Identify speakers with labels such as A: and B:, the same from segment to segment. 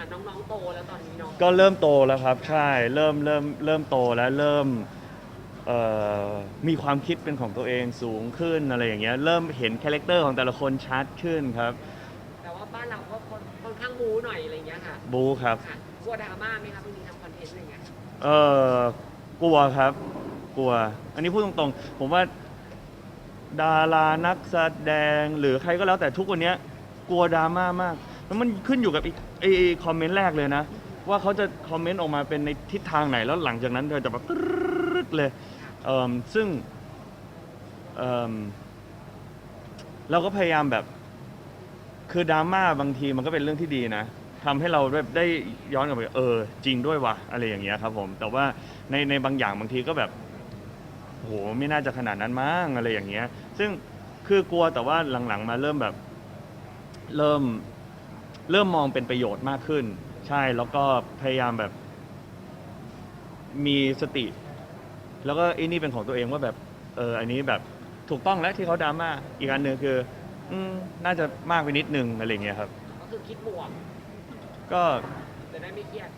A: อะน้องๆโตแล้วตอนนี้เนาะ
B: ก็เริ่มโตแล้วครับ ใช่เริ่มเริ่มเริ่มโตแล้วเริ่มเอ่อมีความคิดเป็นของตัวเองสูงขึ้นอะไรอย่างเงี้ยเริ่มเห็นคาแรคเตอร์ของแต่ละคนชัดขึ้นครับ
A: แต่ว่าบ้านเราก็ค่อนข้างบู๊หน่อยอะไรอย่างเงี้ยค่ะ
B: บูครับ
A: ค่ะกลัวดราม่าไหมคะบางทีทำคอนเทนต์อะไรอย่างเงี้ย
B: เออกลัวครับ กลัว อันนี้พูดตรงๆ ผมว่าดารานักแสดงหรือใครก็แล้วแต่ทุกวันเนี้ยกลัวดราม่ามาก แล้วมันขึ้นอยู่กับไอ้ ไอ้คอมเมนต์แรกเลยนะ ว่าเขาจะคอมเมนต์ออกมาเป็นในทิศทางไหนแล้วหลังจากนั้นเธอจะแบบรึ๊ดเลยเอิ่มซึ่งเอิ่มเราก็พยายามแบบ คือดราม่าบางทีมันก็เป็นเรื่องที่ดีนะทำให้เราแบบได้ย้อนกลับไปเออ จริงด้วยวะอะไรอย่างเงี้ยครับผม แต่ว่าในในบางอย่างบางทีก็แบบโหไม่น่าจะขนาดนั้นมั้งอะไรอย่างเงี้ย ซึ่งคือกลัวแต่ว่าหลังๆมาเริ่มแบบ เริ่ม เริ่มมองเป็นประโยชน์มากขึ้น ใช่แล้วก็พยายามแบบมีสติ แล้วก็ไอ้นี่เป็นของตัวเองว่าแบบเอออันนี้แบบถูกต้องแล้วที่เขาดราม่าอีกอันหนึ่งคือ อืมน่าจะมากไปนิดนึงอะไรอย่างเงี้ยครับ
A: ก็คือคิดบวก
B: ก็
A: จะได้ไม่เครียด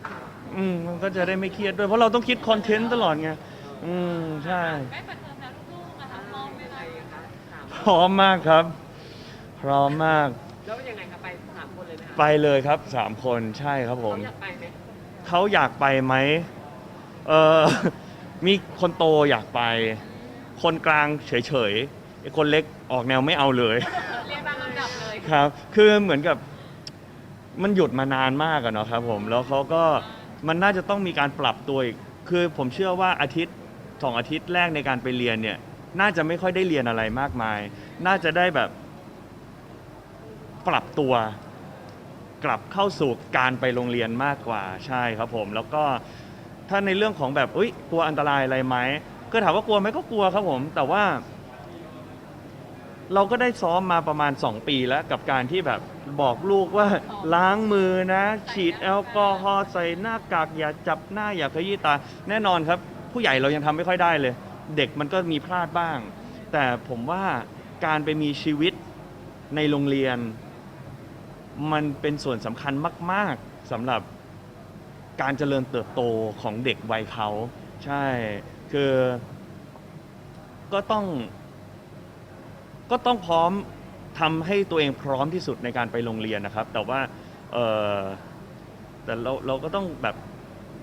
B: อืมมันก็จะได้ไม่เครียดด้วยเพราะเราต้องคิดคอนเทนต์ตลอดไงอืมใช่
C: ไม่เปิดเทอมแล้วลูกๆนะคะมองไม่
A: ยังไง
C: ได้
A: อะคะสาม
B: พร้อมมากครับ พร้อมมาก
A: แล้วยังไงคะไปสามคนเลยไหมคะ
B: ไปเลยครับสามคนใช่ครับผม
A: เขาอยากไปไหม
B: เขาอยากไปไหมเออ มีคนโตอยากไป คนกลางเฉยๆไอ้คนเล็กออกแนวไม่เอาเลย
C: เรียนตามลำดับเลย
B: ครับ คือเหมือนกับมันหยุดมานานมากอะเนาะครับผมแล้วเขาก็มันน่าจะต้องมีการปรับตัวอีกคือผมเชื่อว่าอาทิตย์สองอาทิตย์แรกในการไปเรียนเนี่ย น่าจะไม่ค่อยได้เรียนอะไรมากมาย น่าจะได้แบบ ปรับตัวกลับเข้าสู่การไปโรงเรียนมากกว่าใช่ครับผม แล้วก็ถ้าในเรื่องของแบบอุ้ยกลัวอันตรายอะไรไหมก็ถามว่ากลัวไหมก็กลัวครับผม แต่ว่า เราก็ได้ซ้อมมาประมาณ 2 ปีแล้วกับการที่แบบบอกลูกว่าล้างมือนะ ฉีดแอลกอฮอล์ใส่หน้ากากอย่าจับหน้าอย่าขยี้ตา แน่นอนครับ ผู้ใหญ่เรายังทำไม่ค่อยได้เลย เด็กมันก็มีพลาดบ้าง แต่ผมว่าการไปมีชีวิตในโรงเรียน มันเป็นส่วนสำคัญมาก ๆสำหรับการเจริญเติบโตของเด็กวัยเขาใช่ คือก็ต้อง ก็ต้องพร้อมทำให้ตัวเองพร้อมที่สุดในการไปโรงเรียนนะครับ แต่ว่าเออแต่เราเราก็ต้องแบบ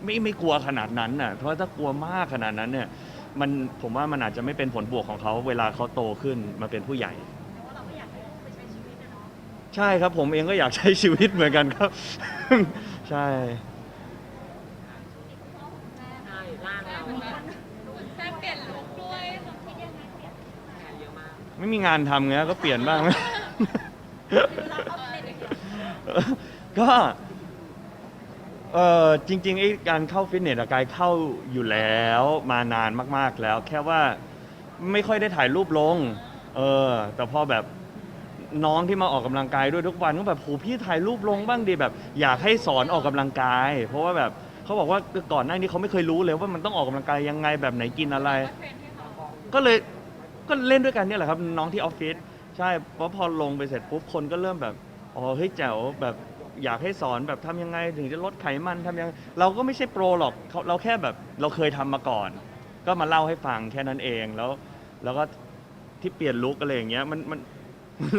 B: ไม่ไม่กลัวขนาดนั้นน่ะเพราะถ้ากลัวมากขนาดนั้นเนี่ยมันผมว่ามันอาจจะไม่เป็นผลบวกของเขาเวลาเขาโตขึ้นมาเป็นผู้ใหญ่
C: ใช่
B: ครับผมเองก็อยากใช้ชีวิตเหมือนกันครับ ใช่
A: ใช่ร่างเรา
C: เหมือนแบบแม่เปลี่ยนลุคด้วยเราคิดยังไงเปลี่ยน
A: แข่เยอะมาก
B: ไม่มีงานทำไงก็เปลี่ยนบ้าง
C: เราเอาเด็ก
B: ก็เออจริงๆไอ้การเข้าฟิตเนสอะกายเข้าอยู่แล้วมานานมากๆแล้ว แค่ว่าไม่ค่อยได้ถ่ายรูปลง เออแต่พอแบบ น้องที่มาออกกำลังกายด้วยทุกวันก็แบบโหพี่ถ่ายรูปลงบ้างดีแบบ อยากให้สอนออกกำลังกาย เพราะว่าแบบเขาบอกว่าก่อนหน้านี้เขาไม่เคยรู้เลยว่ามันต้องออกกำลังกายยังไงแบบไหนกินอะไร
C: ก็เล
B: ยก็เล่นด้วยกันเนี่ยแหละครับน้องที่ออฟฟิศใช่เพราะพอลงไปเสร็จปุ๊บคนก็เริ่มแบบอ๋อเฮ้ยแจ๋วแบบอยากให้สอนแบบทำยังไงถึงจะลดไขมันทำยังเราก็ไม่ใช่โปรหรอกเขาเราแค่แบบเราเคยทำมาก่อน ก็มาเล่าให้ฟังแค่นั้นเองแล้ว แล้วก็ที่เปลี่ยนลุคอะไรอย่างเงี้ยมันมัน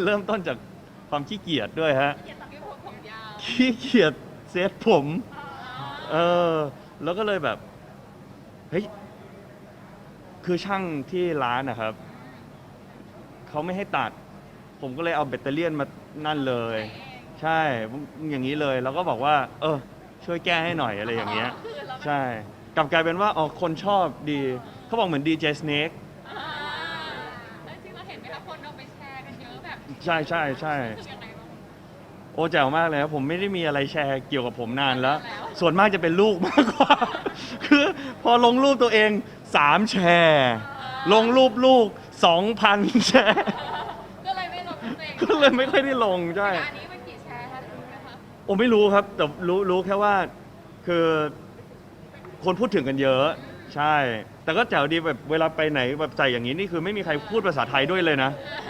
B: เริ่มต้นจากความขี้เกียจด้วยฮะ
C: เกียรติพี่ผมผมยาว
B: ขี้เกียจเซตผม เออ แล้วก็เลยแบบ เฮ้ย คือช่างที่ร้านนะครับ เขาไม่ให้ตัด ผมก็เลยเอาแบตเตอรี่ยนมานั่นเลย ใช่อย่างนี้เลย แล้วก็บอกว่า เออ ช่วยแก้ให้หน่อยอะไรอย่างเงี้ย
C: คือเราแบบ
B: ใช่ กลับกลายเป็นว่า อ๋อ คนชอบดี เขาบอกเหมือนดีเจสเนก ใช่ใช่ใช่
C: รู้สึกยังไงบ้าง
B: โอ้แจ๋วมากเลยครับผมไม่ได้มีอะไรแชร์เกี่ยวกับผมนานแล้ว
C: แล้ว
B: ส่วนมากจะเป็นลูกมากกว่า คือพอลงรูปตัวเองสามแชร์ ลงรูปลูกสองพันแชร์
C: ก็เลยไม่ลงตัวเอง
B: ก็เลยไม่ค่อยได้ลงใช่
C: แต่อันนี้มันกี่แชร์คะรู้ไหมคะ
B: โอ้ไม่รู้ครับ แต่รู้รู้แค่ว่าคือคนพูดถึงกันเยอะ ใช่ แต่ก็แจ๋วดีแบบเวลาไปไหนแบบใส่อย่างนี้นี่คือไม่มีใครพูดภาษาไทยด้วยเลยนะ
C: เปรี้ยวฝรั่ง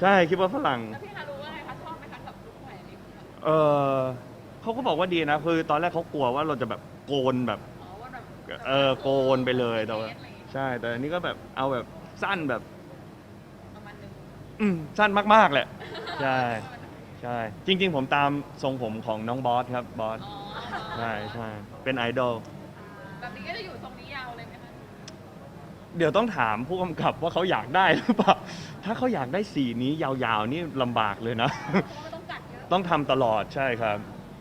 B: ใช่คิดว่าฝรั่ง
C: แล้วพี่ฮารู้ว่าไงคะชอบไหมคะกับลุคใหม่นี้
B: เออเขาก็บอกว่าดีนะ คือตอนแรกเขากลัวว่าเราจะแบบโกนแบบ
C: อ๋อว่าแบบ
B: เออโกนไปเลยแต่ว่า
C: อะไรอย่างเงี้ย
B: ใช่ แต่อันนี้ก็แบบเอาแบบสั้นแบบ
C: ประมาณนึง
B: อืมสั้นมากๆแหละ ใช่ ใช่ จริง ๆ ผมตามทรงผมของน้องบอสครับบอส
C: อ๋อ
B: ใช่ใช่เป็นไอดอล
C: แบบนี้ก็จะอยู่ทรงนี้ยาวเลยไหมคะ
B: เดี๋ยวต้องถามผู้กำกับว่าเขาอยากได้หรือเปล่า ถ้าเขาอยากได้สีนี้ยาวๆนี่ลำบากเลยนะ
C: เพราะว่ามันต้องกัดเยอะ
B: ต้องทำตลอดใช่ครับ